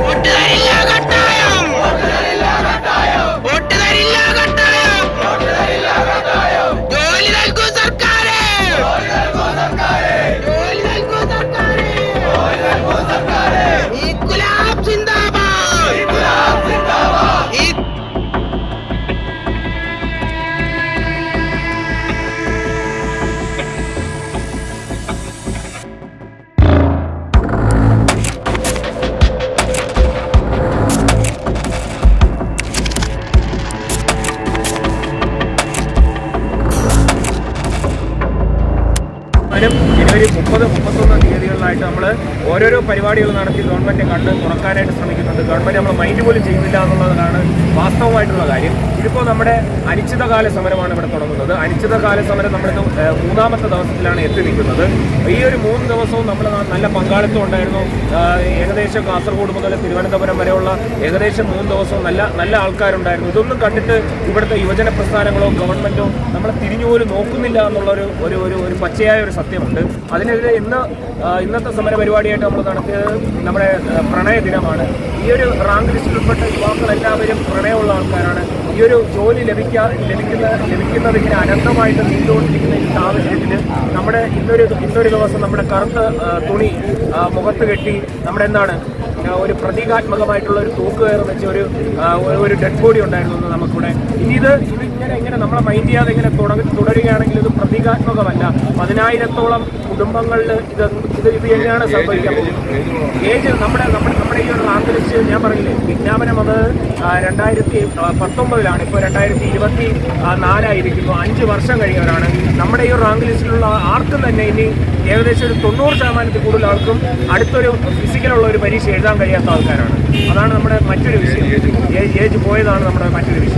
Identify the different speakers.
Speaker 1: What the hell?
Speaker 2: വരും ജനുവരി മുപ്പത് മുപ്പത്തൊന്ന് തീയതികളിലായിട്ട് നമ്മൾ ഓരോരോ പരിപാടികൾ നടത്തി ഗവൺമെന്റ് കണ്ട് തുറക്കാനായിട്ട് ശ്രമിക്കുന്നുണ്ട്. ഗവൺമെന്റ് നമ്മൾ മൈൻഡ് പോലും ചെയ്യുന്നില്ല എന്നുള്ളതാണ് വാസ്തവമായിട്ടുള്ള കാര്യം. ഇതിപ്പോൾ നമ്മുടെ അനിശ്ചിതകാല സമരമാണ് ഇവിടെ തുടങ്ങുന്നത്. അനിശ്ചിതകാല സമരം നമ്മളിന്ന് മൂന്നാമത്തെ ദിവസത്തിലാണ് എത്തി നിൽക്കുന്നത് ഈ ഒരു മൂന്ന് ദിവസവും നമ്മൾ നല്ല പങ്കാളിത്തം ഉണ്ടായിരുന്നു. ഏകദേശം കാസർഗോഡ് മുതൽ തിരുവനന്തപുരം വരെയുള്ള ഏകദേശം മൂന്ന് ദിവസവും നല്ല നല്ല ആൾക്കാരുണ്ടായിരുന്നു. ഇതൊന്നും കണ്ടിട്ട് ഇവിടുത്തെ യുവജന പ്രസ്ഥാനങ്ങളോ ഗവൺമെന്റോ നമ്മളെ തിരിഞ്ഞുപോലും നോക്കുന്നില്ല എന്നുള്ള ഒരു ഒരു ഒരു പച്ചയായ ഒരു സത്യമുണ്ട്. അതിനെതിരെ ഇന്ന് ഇന്നത്തെ സമര പരിപാടിയായിട്ട് നമ്മൾ നടത്തിയത് നമ്മുടെ പ്രണയ ദിനമാണ് ഈ ഒരു റാങ്ക് ലിസ്റ്റിൽ ഉൾപ്പെട്ട യുവാക്കൾ എല്ലാവരും പ്രണയമുള്ള ആൾക്കാരാണ്. ഈ ഒരു ജോലി ലഭിക്കാ ലഭിക്കുന്ന ലഭിക്കുന്നത് ഇങ്ങനെ അനന്തമായിട്ട് നീണ്ടുകൊണ്ടിരിക്കുന്ന ഈ സാഹചര്യത്തിൽ നമ്മുടെ ഇന്നൊരു ഇന്നൊരു ദിവസം നമ്മുടെ കറുത്ത തുണി മുഖത്ത് കെട്ടി നമ്മുടെ എന്താണ് ഒരു പ്രതീകാത്മകമായിട്ടുള്ള ഒരു തൂക്ക് കയറി വെച്ച ഒരു ഒരു- ഡെഡ് ബോഡി ഉണ്ടായിരുന്നു എന്ന് നമുക്കിവിടെ ഇനി ഇത് ഇത് ഇങ്ങനെ നമ്മളെ മൈൻഡ് ചെയ്യാതെ ഇങ്ങനെ തുടരുകയാണെങ്കിൽ ഇത് പ്രതീകാത്മകമല്ല. പതിനായിരത്തോളം കുടുംബങ്ങളിൽ ഇത് ഇത് ഇത് എങ്ങനെയാണ് സംഭവിക്കാൻ പോകുന്നത്? ഏജ് നമ്മുടെ നമ്മുടെ നമ്മുടെ ഈ ഒരു ആന്തരിച്ച് ഞാൻ പറഞ്ഞില്ലേ വിജ്ഞാപനം അത് രണ്ടായിരത്തി ആ, പത്തൊമ്പതിലാണ് ഇപ്പോൾ രണ്ടായിരത്തി ഇരുപത്തി നാലായിരിക്കുന്നു. അഞ്ച് വർഷം കഴിഞ്ഞവരാണ്. നമ്മുടെ ഈ റാങ്ക് ലിസ്റ്റിലുള്ള ആർക്കും തന്നെ ഇനി ഏകദേശം ഒരു തൊണ്ണൂറ് ശതമാനത്തിൽ കൂടുതൽ ആൾക്കും അടുത്തൊരു ഫിസിക്കലുള്ള ഒരു പരീക്ഷ എഴുതാൻ കഴിയാത്ത ആൾക്കാരാണ്. അതാണ് നമ്മുടെ മറ്റൊരു വിഷയം. ഏജ് പോയതാണ് നമ്മുടെ മറ്റൊരു വിഷയം.